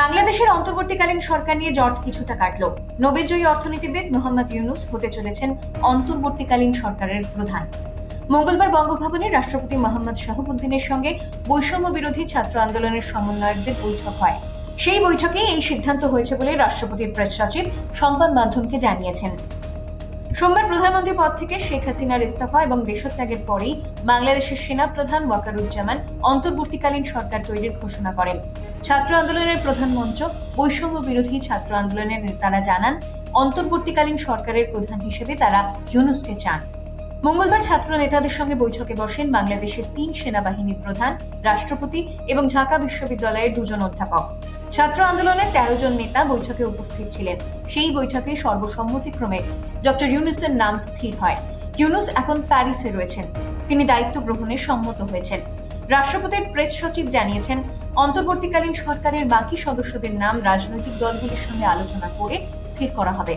বাংলাদেশের অন্তর্বর্তীকালীন সরকার নিয়ে জট কিছুটা কাটল। নোবেলজয়ী অর্থনীতিবিদ মোহাম্মদ ইউনুস হতে চলেছেন অন্তর্বর্তীকালীন সরকারের প্রধান। মঙ্গলবার বঙ্গভবনে রাষ্ট্রপতি মোহাম্মদ শাহবুদ্দিনের সঙ্গে বৈষম্য বিরোধী ছাত্র আন্দোলনের সমন্বয়কদের বৈঠক হয়। সেই বৈঠকে এই সিদ্ধান্ত হয়েছে বলে রাষ্ট্রপতির প্রেস সচিব, সংবাদ মাধ্যমকে জানিয়েছেন। সোমবার প্রধানমন্ত্রী পদ থেকে শেখ হাসিনার ইস্তফা এবং দেশত্যাগের পরেই বাংলাদেশের সেনা প্রধান ওয়াকারুজ্জামান অন্তর্বর্তীকালীন সরকার তৈরির ঘোষণা করেন। ছাত্র আন্দোলনের প্রধান মঞ্চ বৈষম্য বিরোধী ছাত্র আন্দোলনের নেতারা জানান, অন্তর্বর্তীকালীন সরকারের প্রধান হিসেবে তারা ইউনুসকে চান। মঙ্গলবার ছাত্র নেতাদের সঙ্গে বৈঠকে বসেন বাংলাদেশের তিন সেনাবাহিনীর প্রধান, রাষ্ট্রপতি এবং ঢাকা বিশ্ববিদ্যালয়ের দুজন অধ্যাপক। ছাত্র আন্দোলনের তেরো জন নেতা বৈঠকে উপস্থিত ছিলেন। সেই বৈঠকে সর্বসম্মতিক্রমে ডক্টর ইউনুসের নাম স্থির হয়। ইউনুস এখন প্যারিসে রয়েছেন। তিনি দায়িত্ব গ্রহণে সম্মত হয়েছেন। রাষ্ট্রপতির প্রেস সচিব জানিয়েছেন, অন্তর্বর্তীকালীন সরকারের বাকি সদস্যদের নাম রাজনৈতিক দলগুলির সঙ্গে আলোচনা করে স্থির করা হবে।